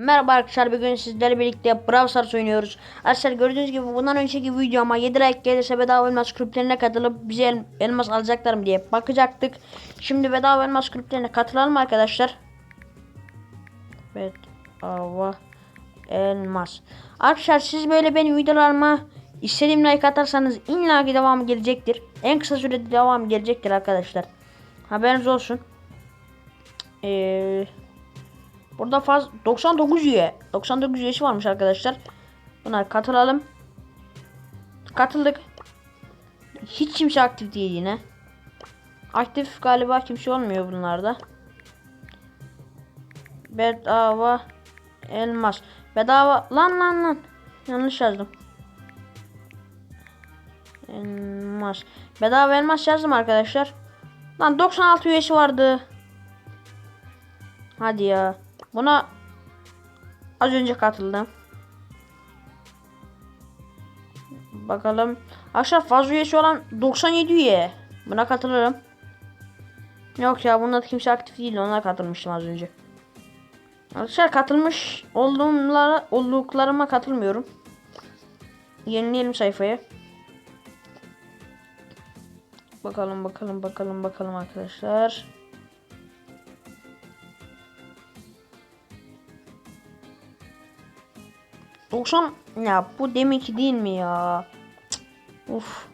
Merhaba arkadaşlar bugün sizlerle birlikte Brawl Stars oynuyoruz. Arkadaşlar gördüğünüz gibi bundan önceki videoma 7 like gelirse bedava elmas kulüplerine katılıp bize el- elmas alacaklar mı diye bakacaktık. Şimdi bedava elmas kulüplerine katılalım arkadaşlar. Bedava elmas. Arkadaşlar siz böyle benim videolarıma istediğim like atarsanız illa ki devamı gelecektir. En kısa sürede devam gelecektir arkadaşlar. Haberiniz olsun. Eee... Burada faz 99 üye. 99 üyesi varmış arkadaşlar. Buna katılalım. Katıldık. Hiç kimse aktif değil yine. Aktif galiba kimse olmuyor bunlarda. Bedava elmas. Bedava lan lan lan. Yanlış yazdım. Elmas. Bedava elmas yazdım arkadaşlar. Lan 96 üyesi vardı. Hadi ya. Buna az önce katıldım. Bakalım. Aşağı fazla üyesi olan 97 üye. Buna katılırım. Yok ya bunda kimse aktif değil. Ona katılmıştım az önce. Arkadaşlar katılmış olduğumlara, olduklarıma katılmıyorum. Yenileyelim sayfayı. Bakalım bakalım bakalım bakalım arkadaşlar. Doksan ya bu deminki değil mi ya? Cık, Uf.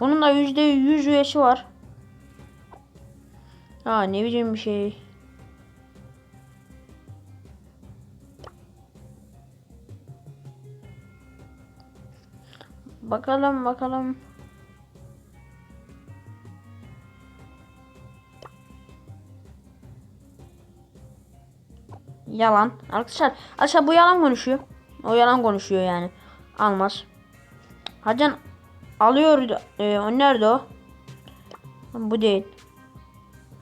Bunun da yüzde yüz üyesi var. Ha ne biçim bir şey. Bakalım bakalım. Yalan. Arkadaşlar, arkadaşlar bu yalan konuşuyor. O yalan konuşuyor yani. Almaz. Hacan alıyor. E, o nerede o? Bu değil.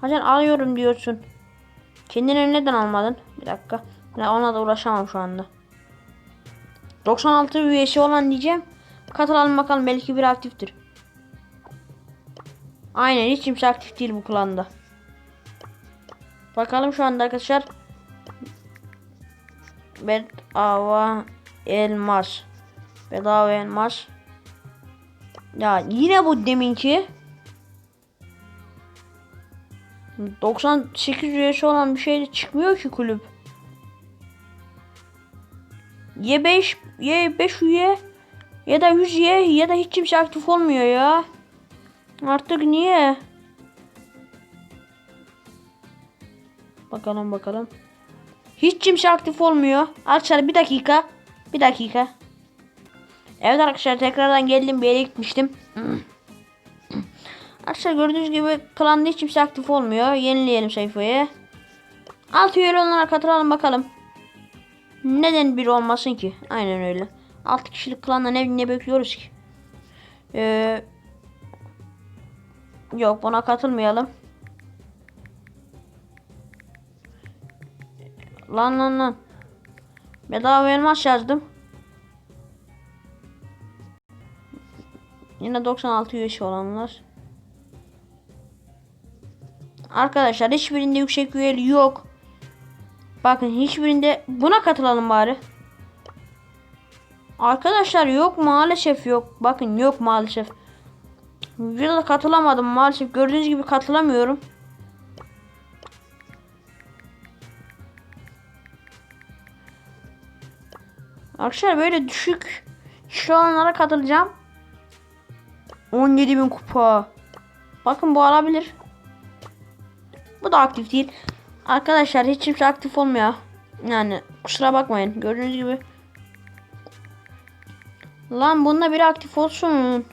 Hacan alıyorum diyorsun. Kendine neden almadın? Bir dakika. Ya ona da uğraşamam şu anda. 96 üyesi olan diyeceğim. Katılalım bakalım belki bir aktiftir. Aynen hiç kimse aktif değil bu klanda. Bakalım şu anda arkadaşlar. Bedava elmas. Bedava elmas. Ya yine bu deminki. 98 üyesi olan bir şey de çıkmıyor ki kulüp. Ya 5 ya 5 üye ya da 100 üye ya da hiç kimse aktif olmuyor ya. Artık niye? Bakalım bakalım. Hiç kimse aktif olmuyor. Arkadaşlar bir dakika. Bir dakika. Evet arkadaşlar tekrardan geldim bir yere gitmiştim. Arkadaşlar gördüğünüz gibi klanda hiç kimse aktif olmuyor. Yenileyelim sayfayı. 6 üyeli olanlara katılalım bakalım. Neden bir olmasın ki? Aynen öyle. 6 kişilik klanda ne, ne bekliyoruz ki? Ee, yok buna katılmayalım. Lan lan lan. Bedava elmas yazdım. Yine 96 üyesi olanlar. Arkadaşlar hiçbirinde yüksek üyeli yok. Bakın hiçbirinde buna katılalım bari. Arkadaşlar yok maalesef yok. Bakın yok maalesef. Videoda katılamadım maalesef. Gördüğünüz gibi katılamıyorum. Arkadaşlar böyle düşük şu olanlara katılacağım. 17.000 kupa. Bakın bu alabilir. Bu da aktif değil. Arkadaşlar hiç kimse aktif olmuyor. Yani kusura bakmayın. Gördüğünüz gibi. Lan bunda biri aktif olsun.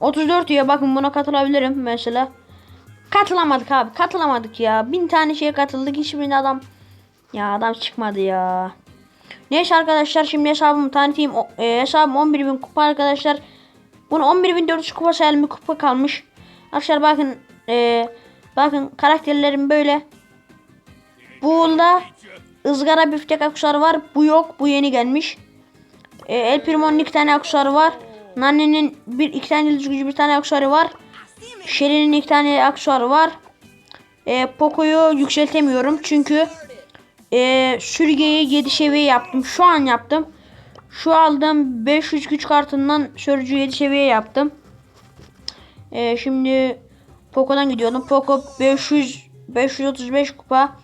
34 üye bakın buna katılabilirim mesela. Katılamadık abi katılamadık ya. Bin tane şeye katıldık hiçbirinde adam ya adam çıkmadı ya. Neyse arkadaşlar şimdi hesabımı tanıtayım. O, e, hesabım 11.000 kupa arkadaşlar. Bunu 11.400 kupa sayılı bir kupa kalmış. Arkadaşlar bakın e, bakın karakterlerim böyle. Burada ızgara biftek aksesuarı var. Bu yok. Bu yeni gelmiş. E, El Primo'nun iki tane aksesuarı var. Nanne'nin bir iki tane yıldız gücü bir tane aksesuarı var. Shelly'nin iki tane aksesuarı var. E, Poco'yu yükseltemiyorum çünkü e, sürgeyi 7 seviye yaptım. Şu an yaptım. Şu aldığım 500 güç kartından sürücü 7 seviye yaptım. E, şimdi Poco'dan gidiyorum. Poco 500 535 kupa.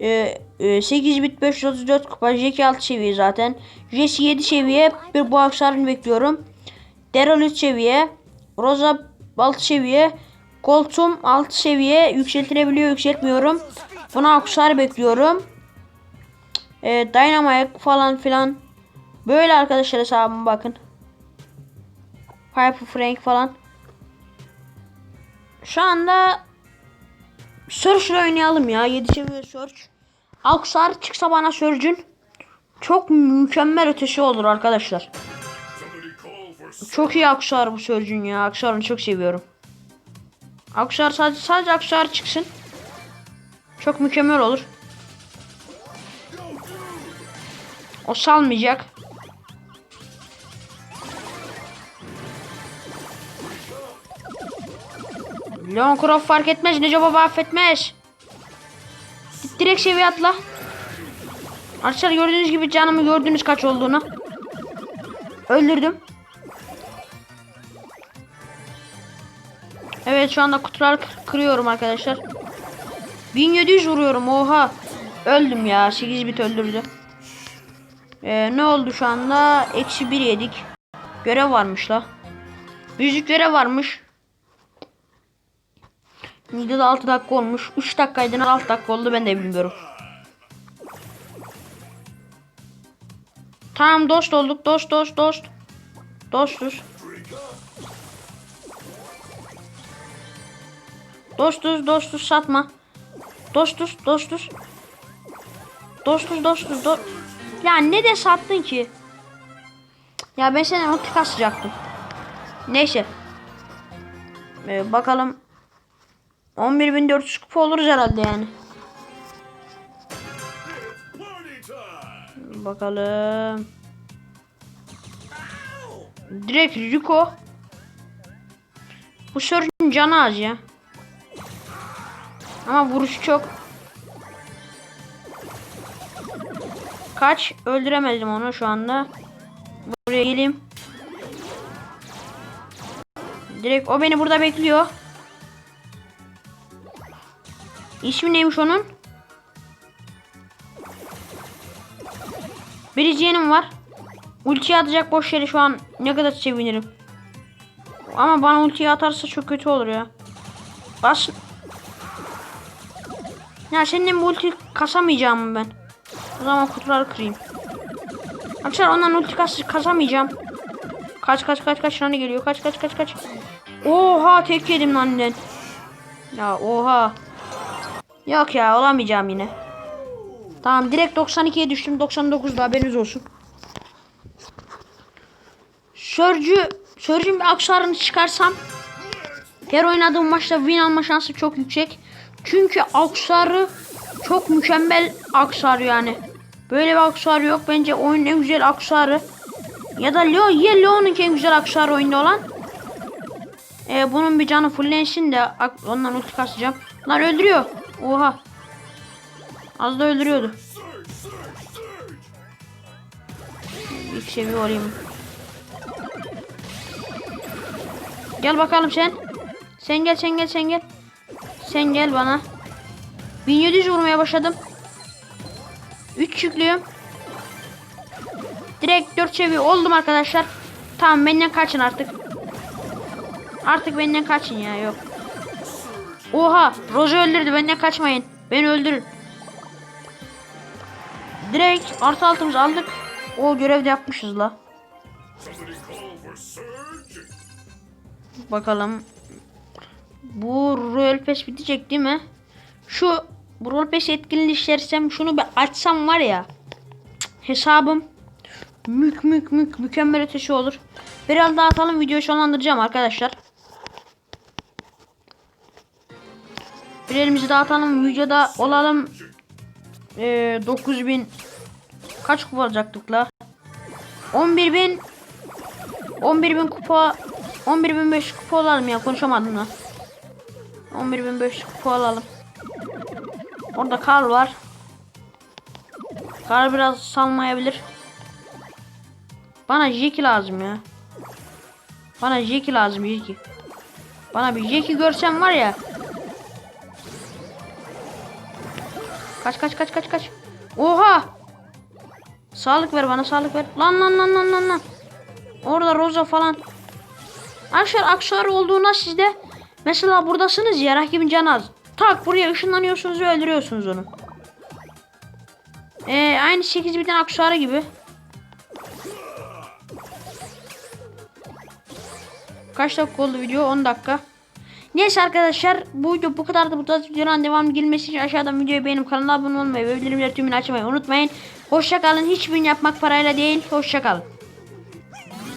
E, e, 8 bit 534 kupa. Jackie 6 seviye zaten. Jesse 7 seviye. Bir bu aksesuarını bekliyorum. Daryl 3 seviye. Rosa 6 seviye. Coltum 6 seviye. Yükseltilebiliyor yükseltmiyorum. Buna aksesuar bekliyorum. E, Dynamite falan filan. Böyle arkadaşlar hesabıma bakın. Piper Frank falan. Şu anda Search ile oynayalım ya. 7 seviye Search. Aksar çıksa bana Surge'ün çok mükemmel ötesi olur arkadaşlar. Çok iyi Aksar bu Surge'ün ya. Aksar'ını çok seviyorum. Aksar sadece sadece Aksar çıksın. Çok mükemmel olur. O salmayacak. Leon Croft fark etmez. Neco Baba affetmez. Direkt seviye atla. Arkadaşlar gördüğünüz gibi canımı gördünüz kaç olduğunu. Öldürdüm. Evet şu anda kutular kır- kırıyorum arkadaşlar. 1700 vuruyorum oha. Öldüm ya 8 bit öldürdü. Ee, ne oldu şu anda? Eksi 1 yedik. Görev varmış la. Müzik görev varmış. Videoda 6 dakika olmuş. 3 dakikaydı 6 dakika oldu ben de bilmiyorum. Tamam dost olduk. Dost dost dost. Dostuz. Dostuz dostuz satma. Dostuz dostuz. Dostuz dostuz do Ya ne de sattın ki? Ya ben seni ulti kasacaktım. Neyse. Ee, bakalım 11.400 kupa oluruz herhalde yani. Bakalım. Direkt Rico. Bu Surge'ın canı az ya. Ama vuruşu çok. Kaç? Öldüremedim onu şu anda. Buraya geleyim. Direkt o beni burada bekliyor. İsmi neymiş onun? Biriciğinin var. Ulti atacak boş yere şu an ne kadar sevinirim. Ama bana ultiyi atarsa çok kötü olur ya. Bas. Ya senin bu ulti kasamayacağım ben. O zaman kutuları kırayım. Arkadaşlar ondan ulti kas kasamayacağım. Kaç kaç kaç kaç tane geliyor. Kaç kaç kaç kaç. Oha tek yedim lan annen. Ya oha. Yok ya olamayacağım yine. Tamam direkt 92'ye düştüm. 99'da haberiniz olsun. Sörcü Sörcü'nün bir aksarını çıkarsam her oynadığım maçta win alma şansı çok yüksek. Çünkü aksarı çok mükemmel aksar yani. Böyle bir aksar yok. Bence oyunun en güzel aksarı. Ya da Leo, ya Leo'nun en güzel aksarı oyunda olan. Ee, bunun bir canı fullensin de ondan ulti kasacağım. Lan öldürüyor. Oha. Az da öldürüyordu. İlk seviye olayım. Gel bakalım sen. Sen gel sen gel sen gel. Sen gel bana. 1700 vurmaya başladım. 3 yüklüyorum. Direkt 4 seviye oldum arkadaşlar. Tamam benden kaçın artık. Artık benden kaçın ya yok. Oha Rose'u öldürdü benden kaçmayın. Beni öldürün. Direkt artı altımızı aldık. O görevde yapmışız la. Bakalım. Bu Royal Pass bitecek değil mi? Şu bu Royal Pass etkinleştirsem şunu bir açsam var ya. Hesabım mük mük mük mükemmel ötesi olur. Biraz daha atalım videoyu sonlandıracağım arkadaşlar. Bir elimizi dağıtalım videoda olalım. Ee, 9000 kaç kupa alacaktık la? 11000 11.000 kupa 11.500 kupa alalım ya konuşamadım da. 11.500 kupa alalım. Orada Karl var. Karl biraz salmayabilir. Bana Jeki lazım ya. Bana Jeki lazım Jeki. Bana bir Jeki görsem var ya. Kaç kaç kaç kaç kaç. Oha! Sağlık ver bana sağlık ver. Lan lan lan lan lan lan. Orada Rosa falan. Arkadaşlar aksesuar olduğuna sizde mesela buradasınız ya rakibin canı az. Tak buraya ışınlanıyorsunuz ve öldürüyorsunuz onu. Ee, aynı 8 biten aksesuarı gibi. Kaç dakika oldu video? 10 dakika. Neyse arkadaşlar bu video bu kadar da bu tarz videoların devam gelmesi için aşağıdan videoyu beğenip kanala abone olmayı ve bildirimleri tümünü açmayı unutmayın. Hoşça kalın. Hiçbirini yapmak parayla değil. Hoşça kalın.